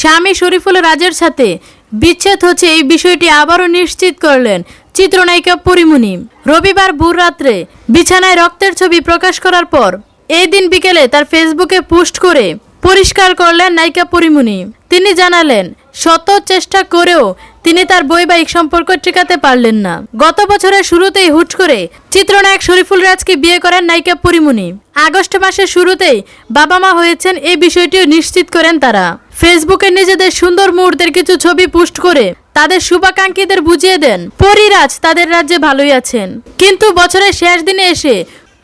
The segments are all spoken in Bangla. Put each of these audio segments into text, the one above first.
স্বামী শরীফুল রাজের সাথে বিচ্ছেদ হচ্ছে এই বিষয়টি আবারও নিশ্চিত করলেন চিত্রনায়িকা পরিমণি। রবিবার ভোর রাত্রে বিছানায় রক্তের ছবি প্রকাশ করার পর এই দিন বিকেলে তার ফেসবুকে পোস্ট করে পরিষ্কার করলেন নায়িকা পরিমণি। তিনি জানালেন শত চেষ্টা করেও তিনি তার বৈবাহিক সম্পর্ক টিকাতে পারলেন না। গত বছরের শুরুতেই হুট করে চিত্রনায়ক শরীফুল রাজকে বিয়ে করেন নায়িকা পরিমণি। আগস্ট মাসের শুরুতেই বাবা মা হয়েছেন এই বিষয়টিও নিশ্চিত করেন তারা। ফেসবুকে নিজেদের সুন্দর মুহূর্তের কিছু ছবি পোস্ট করে তাদের শুভাকাঙ্ক্ষীদের বুঝিয়ে দেন, পরিরাজ তাদের রাজ্যে ভালোই আছেন। কিন্তু বছরের শেষ দিনে এসে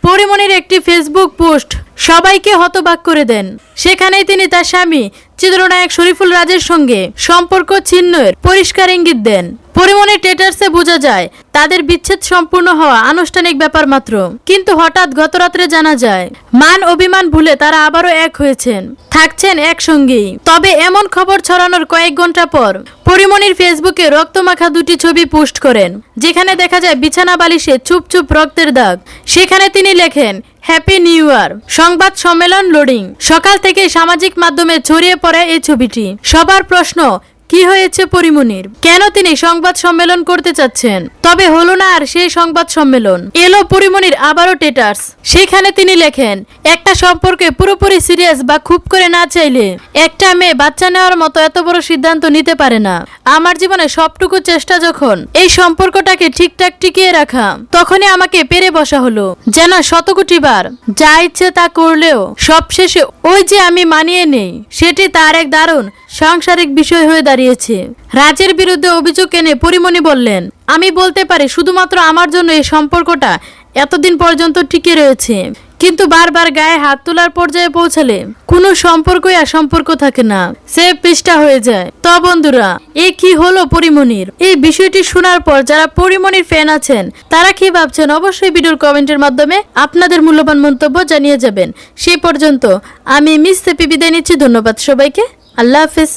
পরিমণির একটি ফেসবুক পোস্ট সবাইকে হতবাক করে দেন। সেখানেই তিনি তার স্বামী চিত্রনায়ক শরীফুল রাজের সঙ্গে সম্পর্ক ছিন্নের পরিষ্কার ইঙ্গিত দেন। পরিমণির টেটার্সে বোঝা যায়, তাদের বিচ্ছেদ সম্পূর্ণ হওয়া আনুষ্ঠানিক ব্যাপার মাত্র। কিন্তু হঠাৎ গতরাত্রে জানা যায়, মান অভিমান ভুলে তারা আবারও এক হয়েছেন, থাকছেন একসঙ্গেই। তবে এমন খবর ছড়ানোর কয়েক ঘণ্টা পর পরিমণির ফেসবুকে রক্তমাখা দুটি ছবি পোস্ট করেন, যেখানে দেখা যায় বিছানা বালিশে চুপ চুপ রক্তের দাগ। সেখানে তিনি লেখেন, হ্যাপি নিউ ইয়ার। সংবাদ সম্মেলন লোডিং। সকাল থেকে সামাজিক মাধ্যমে ছড়িয়ে পড়ে এই ছবিটি। সবার প্রশ্ন কি হয়েছে পরিমনির? কেন তিনি সংবাদ সম্মেলন করতে চাচ্ছেন? তবে হলো না আর সেই সংবাদ সম্মেলন। এলো পরিমণির আবারও টেটার্স। সেখানে তিনি লেখেন, একটা সম্পর্কে পুরোপুরি সিরিয়াস বা খুব করে না চাইলে একটা মেয়ে বাচ্চা নেওয়ার মতো এত বড় সিদ্ধান্ত নিতে পারে না। আমার জীবনে সবটুকু চেষ্টা যখন এই সম্পর্কটাকে ঠিকঠাক টিকিয়ে রাখা, তখনই আমাকে পেরে বসা হলো। যেন শতকোটি বার যা ইচ্ছে তা করলেও সবশেষে ওই যে আমি মানিয়ে নেই, সেটি তার এক দারুণ সাংসারিক বিষয় হয়ে দাঁড়িয়েছে। রাজের বিরুদ্ধে অভিযোগ এনে পরিমণি বললেন, আমি বলতে পারি, শুধুমাত্র আমার জন্য এই সম্পর্কটা এতদিন পর্যন্ত টিকে রয়েছে। কিন্তু বারবার গায়ে হাত তোলার পর্যায়ে পৌঁছালে কোনো সম্পর্কই আর সম্পর্ক থাকে না। সে পৃষ্ঠা হয়ে যায়। তো বন্ধুরা, এ কি হলো পরিমণির? এই বিষয়টি শোনার পর যারা পরিমণির ফ্যান আছেন, তারা কি ভাবছেন? অবশ্যই ভিডিওর কমেন্টের মাধ্যমে আপনাদের মূল্যবান মন্তব্য জানিয়ে যাবেন। সে পর্যন্ত আমি মিস সেপি বিদায় নিচ্ছি। ধন্যবাদ সবাইকে। আল্লাহ হাফিজ।